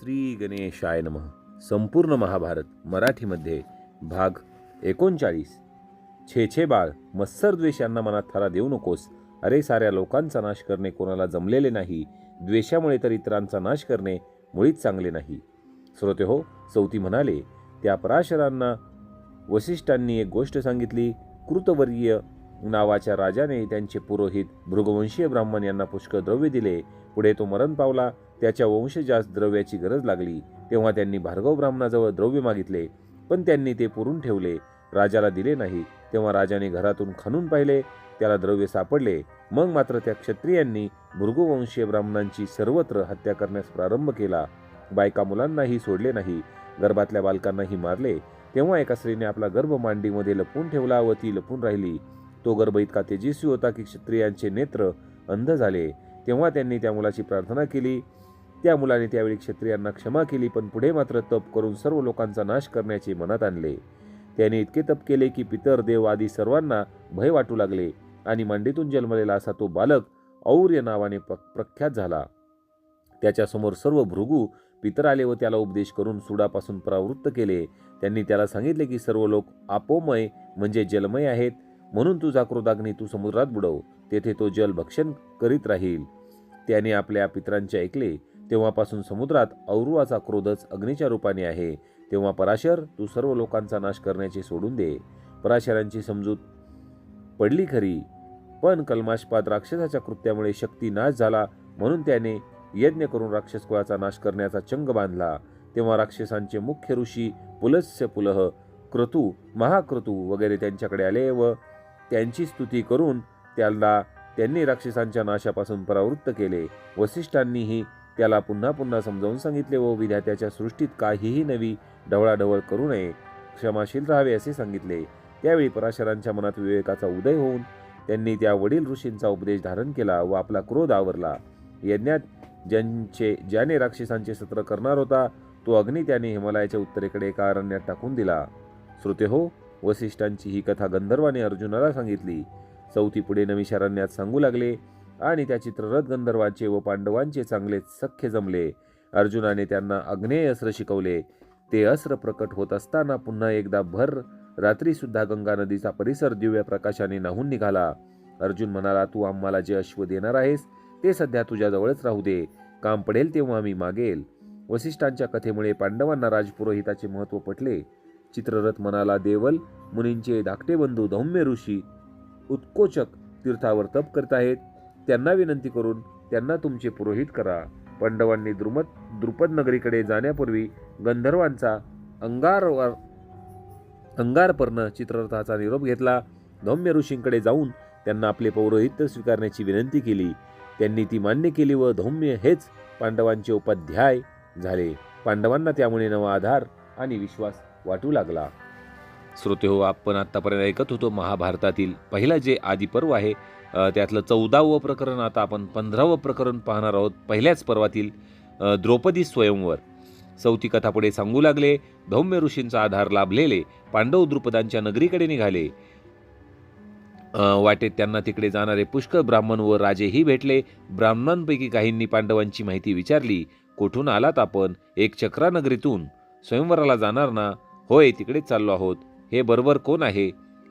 श्री गणेशाय नमः. संपूर्ण महाभारत मराठीमध्ये भाग एकोणचाळीस. छे छे बाळ मत्सर द्वेष यांना मनात थारा देऊ नकोस. अरे साऱ्या लोकांचा नाश करणे कोणाला जमलेले नाही. द्वेषामुळे तर इतरांचा नाश करणे मुळीच चांगले नाही. श्रोते हो चौथी म्हणाले त्या पराशरांना वसिष्ठांनी एक गोष्ट सांगितली. कृतवर्गीय नावाच्या राजाने त्यांचे पुरोहित भृगवंशीय ब्राह्मण यांना पुष्कळ द्रव्य दिले. पुढे तो मरण पावला. त्याच्या वंशजास द्रव्याची गरज लागली. तेव्हा त्यांनी भार्गव ब्राह्मणाजवळ द्रव्य मागितले. पण त्यांनी ते पुरून ठेवले. राजाला दिले नाही. तेव्हा राजाने घरातून खणून पाहिले. त्याला द्रव्य सापडले. मग मात्र त्या क्षत्रियांनी भृगुवंशीय ब्राह्मणांची सर्वत्र हत्या करण्यास प्रारंभ केला. बायका मुलांनाही सोडले नाही. गर्भातल्या बालकांनाही मारले. तेव्हा एका स्त्रीने आपला गर्भ मांडीमध्ये लपून ठेवला व ती लपून राहिली. तो गर्भ इतका तेजस्वी होता की क्षत्रियांचे नेत्र अंध झाले. तेव्हा त्यांनी त्या मुलाची प्रार्थना केली. त्या मुलाने त्यावेळी क्षत्रियांना क्षमा केली पण पुढे मात्र तप करून सर्व लोकांचा नाश करण्याचे मनात आणले. त्याने इतके तप केले की पितर देव आदी सर्वांना भय वाटू लागले आणि मांडीतून जन्मलेला असा तो बालक और्य नावाने प्रख्यात झाला. त्याच्यासमोर सर्व भृगू पितर आले व त्याला उपदेश करून सुडापासून प्रवृत्त केले. त्यांनी त्याला सांगितले की सर्व लोक आपोमय म्हणजे जलमय आहेत म्हणून तुझा क्रोधाग्नी तू समुद्रात बुडव तेथे तो जल भक्षण करीत राहील. त्याने आपल्या पितरांचे ऐकले तेव्हापासून समुद्रात औरुवाचा क्रोधच अग्नीच्या रूपाने आहे. तेव्हा पराशर तू सर्व लोकांचा नाश करण्याचे सोडून दे. पराशरांची समजूत पडली खरी. पण कल्माशपाद राक्षसाच्या कृत्यामुळे शक्ती नाश झाला म्हणून त्याने यज्ञ करून राक्षस कुळाचा नाश करण्याचा चंग बांधला. तेव्हा राक्षसांचे मुख्य ऋषी पुलस्य पुलह क्रतू महाक्रतू वगैरे त्यांच्याकडे आले व त्यांची स्तुती करून त्याला त्यांनी राक्षसांच्या नाशापासून परावृत्त केले. वसिष्ठांनीही त्याला पुन्हा पुन्हा समजावून सांगितले व विधात्याच्या सृष्टीत काहीही नवी ढवळाढवळ करू नये. क्षमाशील राहावे असे सांगितले. त्यावेळी पराशरांच्या मनात विवेकाचा उदय होऊन त्यांनी त्या वडील ऋषींचा उपदेश धारण केला व आपला क्रोध आवरला. यज्ञात ज्यांचे ज्याने राक्षसांचे सत्र करणार होता तो अग्नी त्याने हिमालयाच्या उत्तरेकडे एका अरण्यात टाकून दिला. श्रोते हो वसिष्ठांची ही कथा गंधर्वाने अर्जुनाला सांगितली. चौथी पुढे नविशारण्यात सांगू लागले आणि त्या चित्ररथ गंधर्वांचे व पांडवांचे चांगले सख्य जमले. अर्जुनाने त्यांना अग्नेय अस्त्र शिकवले. ते अस्त्र प्रकट होत असताना पुन्हा एकदा भर रात्रीसुद्धा गंगा नदीचा परिसर दिव्य प्रकाशाने नाहून निघाला. अर्जुन म्हणाला तू आम्हाला जे अश्व देणार आहेस ते सध्या तुझ्याजवळच राहू दे. काम पडेल तेव्हा मी मागेल. वसिष्ठांच्या कथेमुळे पांडवांना राजपुरोहिताचे महत्त्व पटले. चित्ररथ म्हणाला देवल मुनींचे धाकटे बंधू धौम्य ऋषी उत्कोचक तीर्थावर तप करत आहेत. त्यांना विनंती करून त्यांना तुमचे पुरोहित करा. पांडवांनी द्रुमत द्रुपद नगरीकडे जाण्यापूर्वी गंधर्वांचा अंगारवर अंगारपर्ण चित्ररथाचा निरोप घेतला. धौम्य ऋषींकडे जाऊन त्यांना आपले पौरोहित्य स्वीकारण्याची विनंती केली. त्यांनी ती मान्य केली व धौम्य हेच पांडवांचे उपाध्याय झाले. पांडवांना त्यामुळे नवा आधार आणि विश्वास वाटू लागला. श्रोते हो आपण आत्तापर्यंत ऐकत होतो महाभारतातील पहिलं जे आदिपर्व आहे त्यातलं चौदावं प्रकरण आता आपण पंधरावं प्रकरण पाहणार आहोत पहिल्याच पर्वातील द्रौपदी स्वयंवर. चौथी कथा पुढे सांगू लागले धौम्य ऋषींचा आधार लाभलेले पांडव द्रुपदांच्या नगरीकडे निघाले. वाटेत त्यांना तिकडे जाणारे पुष्कळ ब्राह्मण व राजेही भेटले. ब्राह्मणांपैकी काहींनी पांडवांची माहिती विचारली कुठून आलात आपण? एक चक्रा नगरीतून स्वयंवराला जाणार ना? होय तिकडेच चाललो आहोत. हे बरोबर कोण आहे?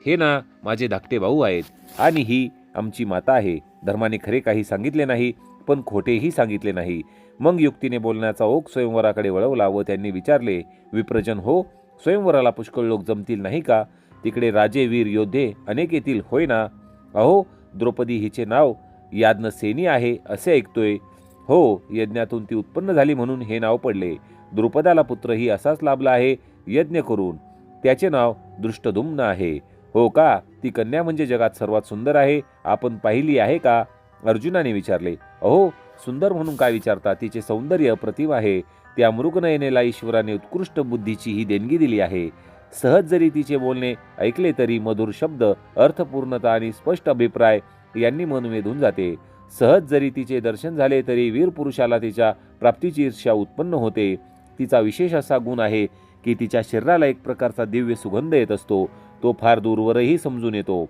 हे ना माझे धाकटे भाऊ आहेत. आणि ही आमची माता आहे. धर्माने खरे काही सांगितले नाही पण खोटेही सांगितले नाही. मग युक्तीने बोलण्याचा ओघ स्वयंवराकडे वळवला व त्यांनी विचारले विप्रजन हो स्वयंवराला पुष्कळ लोक जमतील नाही का? तिकडे राजे वीर योद्धे अनेक येतील होय ना? अहो द्रौपदी हिचे नाव याज्ञसेनी आहे असे ऐकतोय. हो यज्ञातून ती उत्पन्न झाली म्हणून हे नाव पडले. द्रुपदाला पुत्रही असाच लाभला आहे. यज्ञ करून त्याचे नाव दृष्टदुम्न आहे. हो का? ती कन्या म्हणजे जगात सर्वात सुंदर आहे. आपण पाहिली आहे का? अर्जुनाने विचारले. अहो सुंदर म्हणून काय विचारता? तिचे सौंदर्य अप्रतिम आहे. त्या मृगनयनेला ईश्वराने उत्कृष्ट बुद्धीची ही देणगी दिली आहे. सहज जरी तिचे बोलणे ऐकले तरी मधुर शब्द अर्थपूर्णता आणि स्पष्ट अभिप्राय यांनी मन वेधून जाते. सहज जरी तिचे दर्शन झाले तरी वीर पुरुषाला तिच्या प्राप्तीची ईर्ष्या उत्पन्न होते. तिचा विशेष असा गुण आहे की तिच्या शरीराला एक प्रकारचा दिव्य सुगंध येत असतो. तो फार दूरवरही समजून येतो.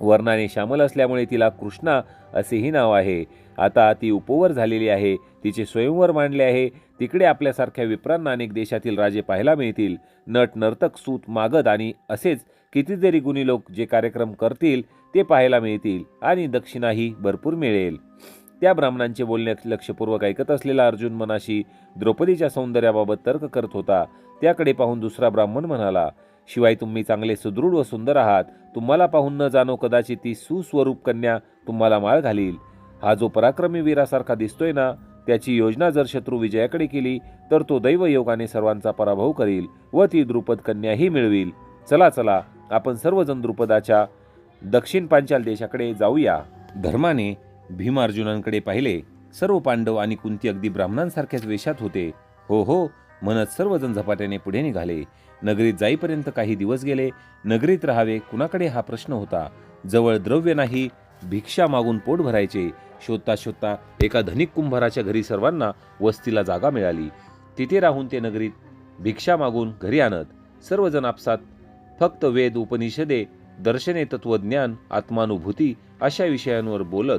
वर्णाने श्यामल असल्यामुळे तिला कृष्णा असेही नाव आहे. आता ती उपवर झालेली आहे. तिचे स्वयंवर मांडले आहे. तिकडे आपल्यासारख्या विप्रांना अनेक देशातील राजे पाहायला मिळतील. नट नर्तक सूत मागद आणि असेच कितीतरी गुणी लोक जे कार्यक्रम करतील ते पाहायला मिळतील आणि दक्षिणाही भरपूर मिळेल. त्या ब्राह्मणांचे बोलणे लक्षपूर्वक ऐकत असलेला अर्जुन मनाशी द्रौपदीच्या सौंदर्याबाबत तर्क करत होता. त्याकडे पाहून दुसरा ब्राह्मण म्हणाला शिवाय तुम्ही चांगले सुदृढ व सुंदर आहात. तुम्हाला पाहून न जाणो कदाचित ती सुस्वरूप कन्या तुम्हाला माळ घालील. हा जो पराक्रमी वीरासारखा दिसतोय ना त्याची योजना जर शत्रू विजयाकडे केली तर तो दैवयोगाने सर्वांचा पराभव करील व ती द्रुपद कन्याही मिळवील. चला चला आपण सर्वजण द्रुपदाच्या दक्षिण पांचाल देशाकडे जाऊया. धर्माने भीम अर्जुनांकडे पाहिले सर्व पांडव आणि कुंती अगदी ब्राह्मणांसारख्याच वेशात होते. हो हो म्हणत सर्वजण झपाट्याने पुढे निघाले. नगरीत जाईपर्यंत काही दिवस गेले नगरीत राहावे कुणाकडे हा प्रश्न होता? जवळ द्रव्य नाही भिक्षा मागून पोट भरायचे. शोधता शोधता एका धनिक कुंभाराच्या घरी सर्वांना वस्तीला जागा मिळाली. तिथे राहून ते नगरीत भिक्षा मागून घरी आणत सर्वजण आपसात फक्त वेद उपनिषदे दर्शने तत्वज्ञान आत्मानुभूती अशा विषयांवर बोलत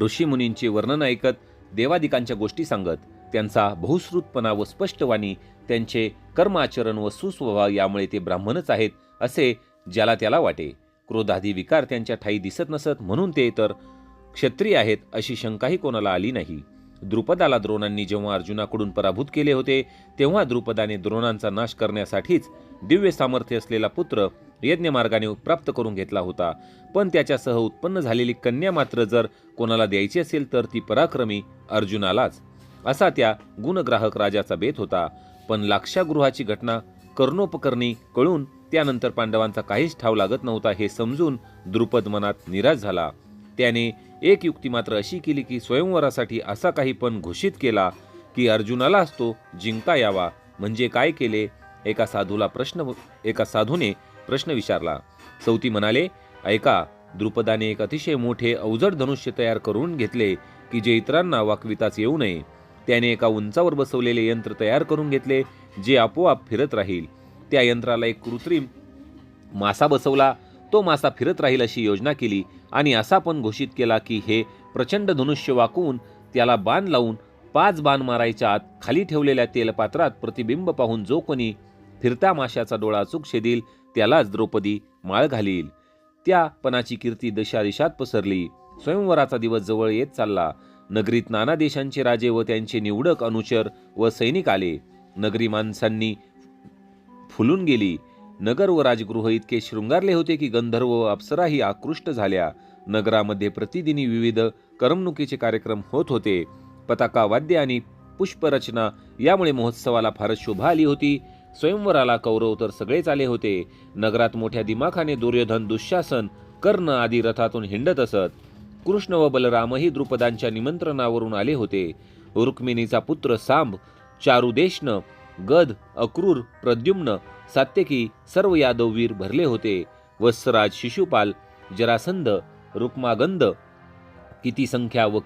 ऋषीमुनींचे वर्णन ऐकत देवादिकांच्या गोष्टी सांगत त्यांचा बहुश्रुतपणा व स्पष्टवाणी त्यांचे कर्माचरण व सुस्वभाव यामुळे ते ब्राह्मणच आहेत असे ज्याला त्याला वाटे. क्रोधादी विकार त्यांच्या ठाई दिसत नसत म्हणून ते तर क्षत्रिय आहेत अशी शंकाही कोणाला आली नाही. द्रुपदाला द्रोणांनी जेव्हा अर्जुनाकडून पराभूत केले होते तेव्हा द्रुपदाने द्रोणांचा नाश करण्यासाठीच दिव्य सामर्थ्य असलेला पुत्र यज्ञमार्गाने प्राप्त करून घेतला होता. पण त्याच्यासह उत्पन्न झालेली कन्या मात्र जर कोणाला द्यायची असेल तर ती पराक्रमी अर्जुनालाच. असा त्या गुणग्राहक राजाचा बेत होता. पण लाक्षागृहाची घटना कर्णोपकरणी कळून त्यानंतर पांडवांचा काहीच ठाव लागत नव्हता हे समजून द्रुपद मनात निराश झाला. त्याने एक युक्ती मात्र अशी केली की स्वयंवरासाठी असा काही पण घोषित केला की अर्जुनालाच तो जिंकता यावा. म्हणजे काय केले? एका साधूला प्रश्न एका साधूने प्रश्न विचारला. सौती म्हणाले ऐका द्रुपदाने एक अतिशय मोठे अवजड धनुष्य तयार करून घेतले की जे इतरांना वाकविताच येऊ नये. त्याने एका उंचावर बसवलेले यंत्र तयार करून घेतले जे आपोआप फिरत राहील. त्या यंत्राला एक कृत्रिम मासा बसवला. तो मासा फिरत राहील अशी योजना केली आणि असा पण घोषित केला की हे प्रचंड धनुष्य वाकवून त्याला बाण लावून पाच बाण मारायच्या आत खाली ठेवलेल्या तेलपात्रात प्रतिबिंब पाहून जो कोणी फिरत्या माशाचा डोळा अचूक शेदील त्यालाच द्रौपदी माळ घालील. त्या पणाची कीर्ती दशादिशात पसरली. स्वयंवराचा दिवस जवळ येत चालला. नगरीत नाना देशांचे राजे व त्यांचे निवडक अनुचर व सैनिक आले. नगरी माणसांनी फुलून गेली. नगर व राजगृह इतके शृंगारले होते की गंधर्व व अप्सराही आकृष्ट झाल्या. नगरामध्ये प्रतिदिनी विविध करमणुकीचे कार्यक्रम होत होते. पताका वाद्य आणि पुष्परचना यामुळे महोत्सवाला फारच शोभा आली होती. स्वयंवराला कौरव तर सगळेच आले होते. नगरात मोठ्या दिमाखाने दुर्योधन दुःशासन कर्ण आदी रथातून हिंडत असत. कृष्ण व बलरामही द्रुपदांच्या निमंत्रणावरून आले होते. रुक्मिणीचा पुत्र सांब चारुदेशन गद अक्रूर प्रद्युम्न सात्यकी सर्व यादववीर भरले होते. वत्सराज शिशुपाल जरासंध रुक्मागंध. किती संख्या व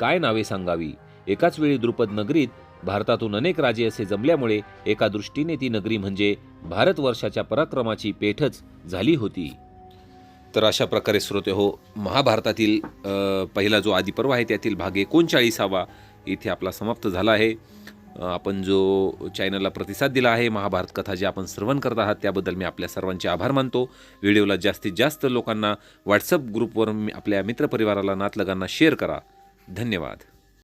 काय नावे सांगावी? एकाच वेळी द्रुपद नगरीत भारतातून अनेक राजे असे जमल्यामुळे एका दृष्टीने ती नगरी म्हणजे भारतवर्षाच्या पराक्रमाची पेठच झाली होती. तर अशा प्रकारे श्रोते हो महाभारतातील पहिला जो आदिपर्व आहे त्यातील भाग एकोणचाळीसावा इथे आपला समाप्त झाला आहे. आपण जो चॅनलला प्रतिसाद दिला आहे महाभारत कथा जे आपण श्रवण करत आहात त्याबद्दल मी आपल्या सर्वांचे आभार मानतो. व्हिडिओला जास्तीत जास्त लोकांना व्हॉट्सअप ग्रुपवर आपल्या मित्रपरिवाराला नातलगांना शेअर करा. धन्यवाद.